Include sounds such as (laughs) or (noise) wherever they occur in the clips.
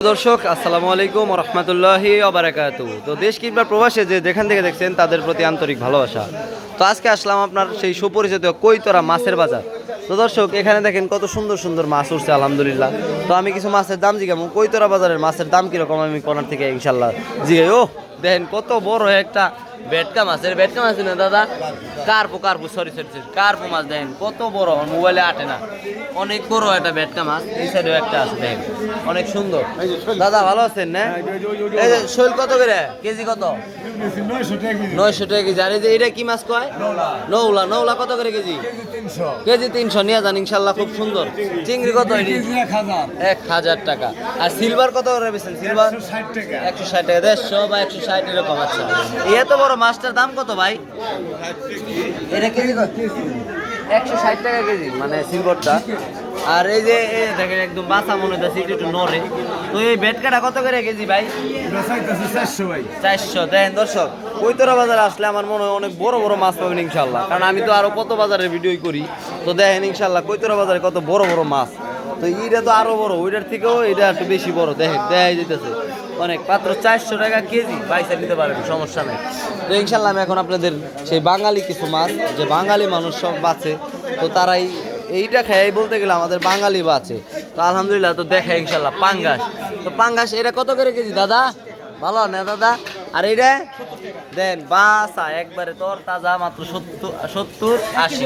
দর্শক, আসসালামু আলাইকুম রহমতুল্লাহি অবরাকাতু তো দেশ কিংবা প্রবাসে যে যেখান থেকে দেখছেন, তাদের প্রতি আন্তরিক ভালোবাসা। তো আজকে আসলাম আপনার সেই সুপরিচিত কৈতরা মাছের বাজার। তো দর্শক, এখানে দেখেন কত সুন্দর সুন্দর মাছ উঠছে, আলহামদুলিল্লাহ। তো আমি কিছু মাছের দাম জিগাম কৈতরা বাজারের মাছের দাম কীরকম আমি কোনার থেকে ইনশাল্লাহ জিগাই। ও দেখেন কত বড় একটা বেটকা মাছের বেটকা মাছ না দাদা। Carp carp sorry sorry sorry carp মাছ দেখেন কত বড় মোবাইলে আটে না। অনেক বড় একটা বেটকা মাছ এই সাইডেও একটা আছে দেখেন অনেক সুন্দর। দাদা ভালো আছেন না? এই যে শৈল কত করে? কেজি কত? নয়শো টাকা কেজি। আর এই যে এটা কি মাছ কয়? নৌলা নৌলা কত করে কেজি? কেজি তিনশো। নিয়ে যান ইনশাল্লাহ খুব সুন্দর। চিংড়ি কত এক হাজার। টাকা। আর সিলভার কত করে বেছেন সিলভার একশো ষাট টাকা। দেড়শো বা একশো ষাট এরকম আচ্ছা। এই এত বড় মাছটার দাম কত ভাই? এটা কেজি একশো ষাট টাকা কেজি মানে সিলভারটা আর এই যে দেখেন একদম বাসা মনে হচ্ছে একটু নড়ে। তো এই বেটকাটা কত করে কেজি ভাই? চারশো দেন দর্শক কৈতরা বাজারে আসলে আমার মনে হয় অনেক বড় বড় মাছ পাবেন ইনশাল্লাহ কারণ আমি তো আরও কত বাজারের ভিডিওই করি। তো দেখেন ইনশাল্লাহ কৈতরা বাজারে কত বড় বড় মাছ। তো এইটা তো আরও বড় ওইটার থেকেও এটা একটু বেশি বড়। দেখেন দেখাই যেতেছে অনেক, মাত্র চারশো টাকা কেজি পয়সা নিতে পারেন সমস্যা নেই। তো ইনশাল্লাহ আমি এখন আপনাদের সেই বাঙালি কিছু মাছ, যে বাঙালি মানুষ সব বাঁচে, তো তারাই এইটা খেয়ে বলতে গেলে আমাদের বাঙালি বাঁচে। তো আলহামদুলিল্লাহ, তো দেখে ইনশাল্লাহ, পাঙ্গাস। তো পাঙ্গাস, এটা কত করে কেজি দাদা? ভালো না দাদা? আর এইটা? দেন বাসা একবারে তোর তাজা মাত্র সত্তর সত্তর আশি।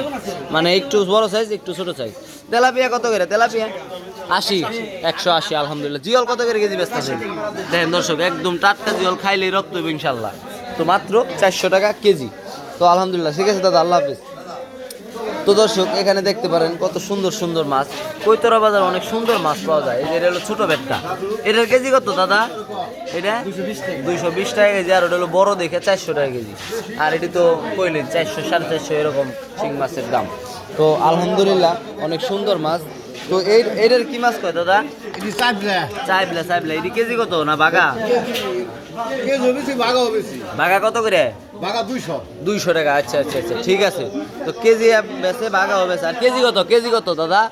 মানে একটু বড় সাইজ একটু ছোট সাইজ তেলাপিয়া কত করে? তেলাপিয়া? আশি একশো আশি আলহামদুলিল্লাহ। জিয়ল কত করে কেজি ব্যস্ত আছে দেখেন দর্শক একদম টাটকা জিয়ল খাইলেই রক্ত হবে ইনশাল্লাহ তো মাত্র চারশো টাকা কেজি। তো আলহামদুলিল্লাহ ঠিক আছে দাদা আল্লাহ হাফিজ। তো দর্শক এখানে দেখতে পারেন কত সুন্দর সুন্দর মাছ। কৈতরা বাজার অনেক সুন্দর মাছ পাওয়া যায়। এটা হলো ছোটো বেটটা এটার কেজি কত দাদা? এটা? দুইশো বিশ টাকা কেজি আর ওটা হলো বড় দেখে চারশো টাকা কেজি। আর এটি তো কইলেন চারশো সাড়ে চারশো এরকম শিং মাছের দাম। তো আলহামদুলিল্লাহ অনেক সুন্দর মাছ। তো এই এটার কি মাছ কয় দাদা? চাইবলা। চাইবলা এটি কেজি কত না বাগা বাগা কত করে? দুইশো। টাকা আচ্ছা আচ্ছা আচ্ছা ঠিক আছে। তো কেজি বেছে বাঘা হবে স্যার কেজি কত? কেজি কত দাদা?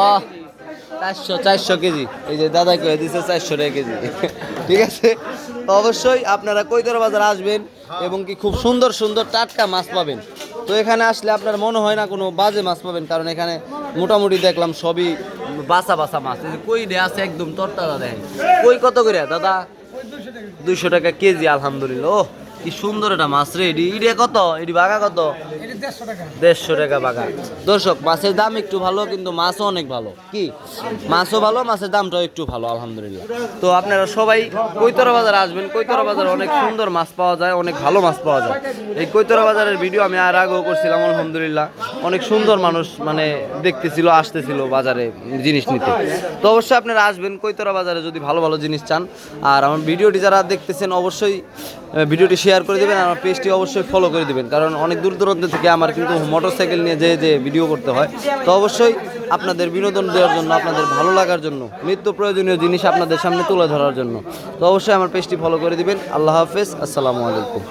ও চারশো চারশো কেজি। এই যে দাদা কয়ে দিচ্ছে চারশো টাকা কেজি। (laughs) ঠিক আছে? তো অবশ্যই আপনারা কৈতর বাজার আসবেন এবং কি খুব সুন্দর সুন্দর টাটকা মাছ পাবেন। তো এখানে আসলে আপনার মনে হয় না কোনো বাজে মাছ পাবেন? কারণ এখানে মোটামুটি দেখলাম সবই বাসা বাসা মাছ। কই রে আছে একদম তরতাজা দেখেন কই কত করে? দাদা, দুইশো টাকা কেজি, আলহামদুলিল্লাহ। ও কি সুন্দর এটা মাছ রে। এটি কত? এটি বাঘা কত? দেড়শো টাকা। বাগা দর্শক, মাছের দাম একটু ভালো, কিন্তু মাছও অনেক ভালো। কি? মাছও ভালো, মাছের দামটাও একটু ভালো, আলহামদুলিল্লাহ। তো আপনারা সবাই কৈতরা বাজার আসবেন। কৈতরা বাজারে অনেক সুন্দর মাছ পাওয়া যায়, অনেক ভালো মাছ পাওয়া যায়। এই কৈতরা বাজারের ভিডিও আমি আর আগেও করছিলাম, আলহামদুলিল্লাহ। অনেক সুন্দর মানুষ মানে দেখতেছিল, আসতেছিল বাজারে জিনিস নিতে। তো অবশ্যই আপনারা আসবেন কৈতরা বাজারে যদি ভালো ভালো জিনিস চান। আর আমার ভিডিওটি যারা দেখতেছেন, অবশ্যই ভিডিওটি শেয়ার করে দেবেন, আর আমার পেজটি অবশ্যই ফলো করে দেবেন। কারণ অনেক দূর দূরান্ত থেকে আমার কিন্তু মোটরসাইকেল নিয়ে যেয়ে যে ভিডিও করতে হয়, তো অবশ্যই আপনাদের বিনোদন দেওয়ার জন্য, আপনাদের ভালো লাগার জন্য, নিত্য প্রয়োজনীয় জিনিস আপনাদের সামনে তুলে ধরার জন্য, তো অবশ্যই আমার পেজটি ফলো করে দিবেন। আল্লাহ হাফেজ, আসসালামু আলাইকুম।